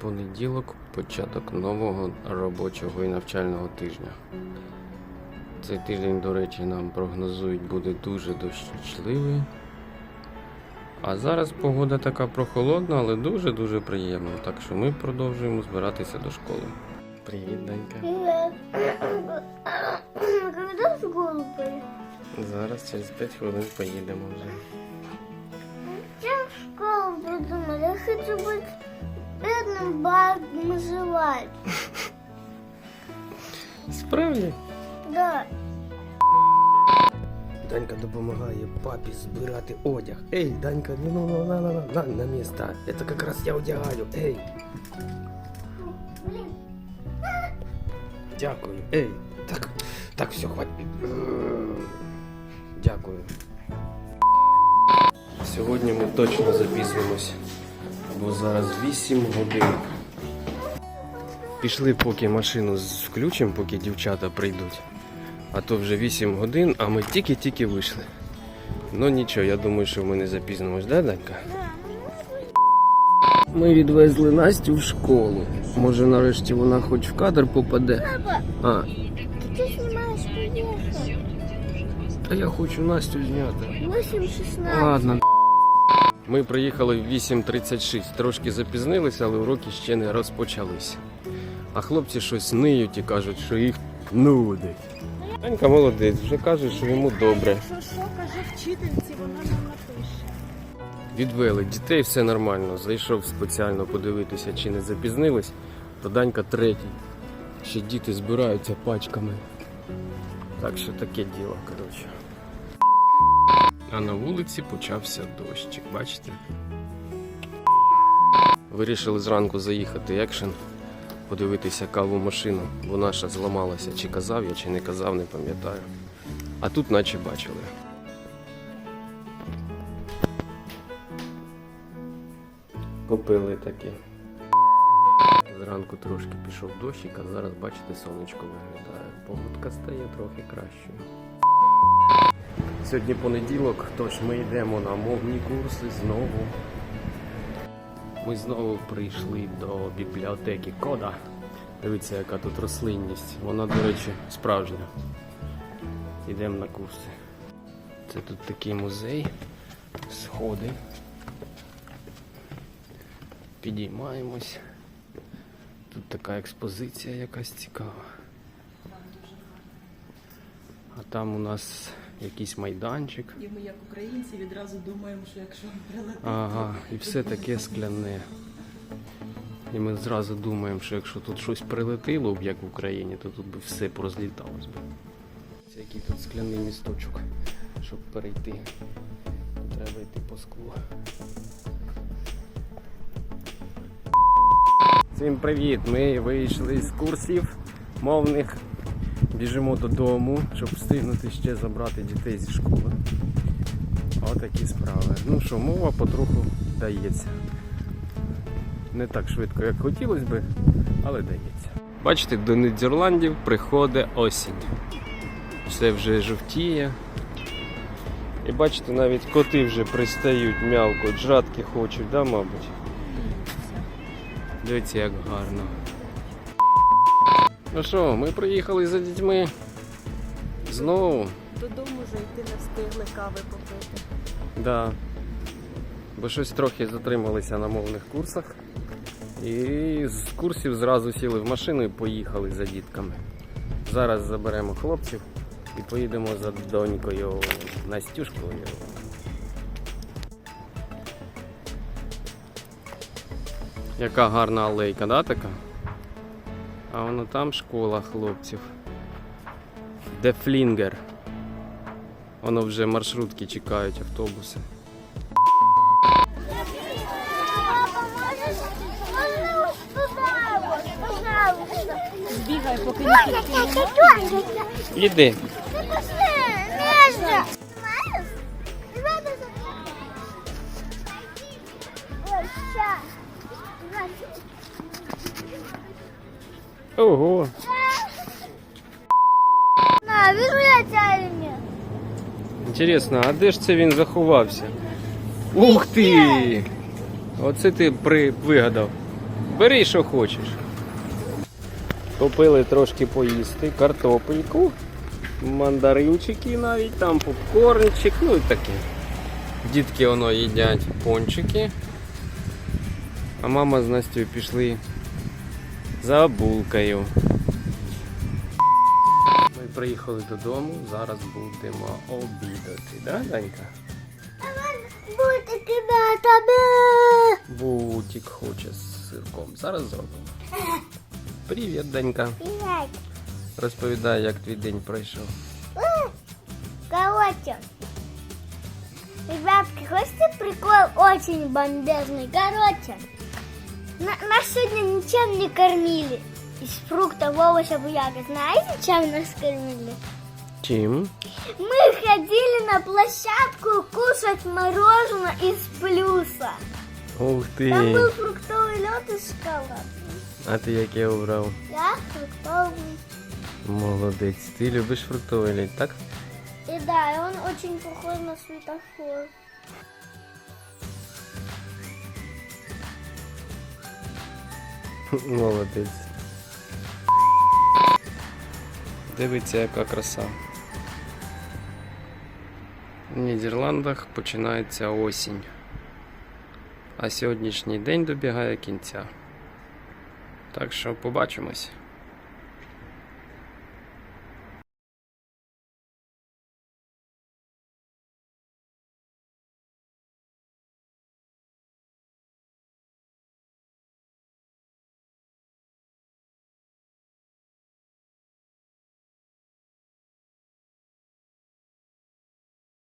Понеділок початок нового робочого і навчального тижня. Цей тиждень, до речі, нам прогнозують буде дуже дощечливий. А зараз погода така прохолодна, але дуже-дуже приємна. Так що ми продовжуємо збиратися до школи. Привіт, Данька. Пойдешь? Зараз через 5 хвилин поїдемо вже. Я в школу придумала. Я хочу быть бедным багом. Справді? Да. Данька допомагає папі збирати одяг. Ей, Данька, ну ну ну на на на на, на місце. Це якраз я одягаю. Ей, Блин. дякую. Ей, так, так, все, хватить. Дякую. Сьогодні ми точно запізнимось, бо зараз 8 годин. Пішли, поки машину включимо, поки дівчата прийдуть. А то вже 8 годин, а ми тільки-тільки вийшли. Ну нічого, я думаю, що ми не запізнимось, да, Данька? Ми відвезли Настю в школу. Може нарешті вона хоч в кадр попаде. А, что снимаешь поехал? та я хочу Настю зняти. 8.16. Ладно. Ми приїхали в 8.36. Трошки запізнилися, але уроки ще не розпочались. А хлопці щось ниють і кажуть, що їх нудить. Танька молодець, вже каже, що йому добре. Якщо що, каже вчительці, вона нам напише. Відвели дітей, все нормально. Зайшов спеціально подивитися, чи не запізнились. То Данька третій. Ще діти збираються пачками. Так що таке діло, коротше. А на вулиці почався дощик, бачите? Вирішили зранку заїхати екшен, подивитися каву машину, бо наша зламалася. Чи казав я, чи не казав, не пам'ятаю. А тут наче бачили. Купили такі. Зранку трошки пішов дощик, а зараз, бачите, сонечко виглядає. Погодка стає трохи кращою. Сьогодні понеділок, тож ми йдемо на мовні курси знову. Ми знову прийшли до бібліотеки Кода. Дивіться, яка тут рослинність. Вона, до речі, справжня. Йдемо на курси. Це тут такий музей, сходи. Підіймаємось. Тут така експозиція якась цікава. А там у нас якийсь майданчик. І ми, як українці, відразу думаємо, що якщо прилетить, Ага, і все таке скляне. І ми зразу думаємо, що якщо тут щось прилетіло б, як в Україні, то тут би все порозліталось би. Це який тут скляний місточок, щоб перейти. Треба йти по склу. Всім привіт! Ми вийшли з курсів мовних. Біжимо додому, щоб встигнути ще забрати дітей зі школи. Отакі справи. Ну що, мова потроху дається. Не так швидко, як хотілося би, але дається. Бачите, до Нідерландів приходить осінь. Все вже жовтіє. І бачите, навіть коти вже пристають, м'явкають, жратки хочуть, да, мабуть? Дивіться, як гарно. Ну що, ми приїхали за дітьми. Знову. додому зайти не встигли кави попити. Да. Бо щось трохи затрималися на мовних курсах. І з курсів зразу сіли в машину і поїхали за дітками. Зараз заберемо хлопців і поїдемо за донькою Настюшкою. Яка гарна алейка, да, така? А воно там школа хлопців. Дефлінгер. Воно вже маршрутки чекають, автобуси. Пожалуйста. Збігай, поки не Іди. ты Ого. На, вижу я тебя или нет? Інтересно, а де ж це він заховався? Ух ти! Оце ти при... вигадав. Бери, що хочеш. Купили трошки поїсти, картопельку, мандаринчики навіть, там попкорнчик, ну і таке. Дітки воно їдять пончики. А мама з Настю пішли за булкою. Ми приїхали додому, зараз будемо обідати, да, Данька? Будьте ребята. Бутик хоче з сирком. Зараз зробимо. Привіт, Данька. Привет. Розповідай, як твій день пройшов. Короче, ребятки, хочете прикол очень бомбезный? Короче, на- нас сегодня ничем не кормили. Из фруктов, овощев и ягод. Знаете, чем нас кормили? Чим? Мы ходили на площадку кушать мороженое из плюса. Ух Там ти! был фруктовый лед и шоколад. А ти яке обрав? Я фруктовый. Молодець. Ти любиш фруктовий лід, так? И да, и он очень похож на светофор. Молодець. Дивиться, яка краса. В Нідерландах починається осінь. А сьогоднішній день добігає кінця. Так що побачимось.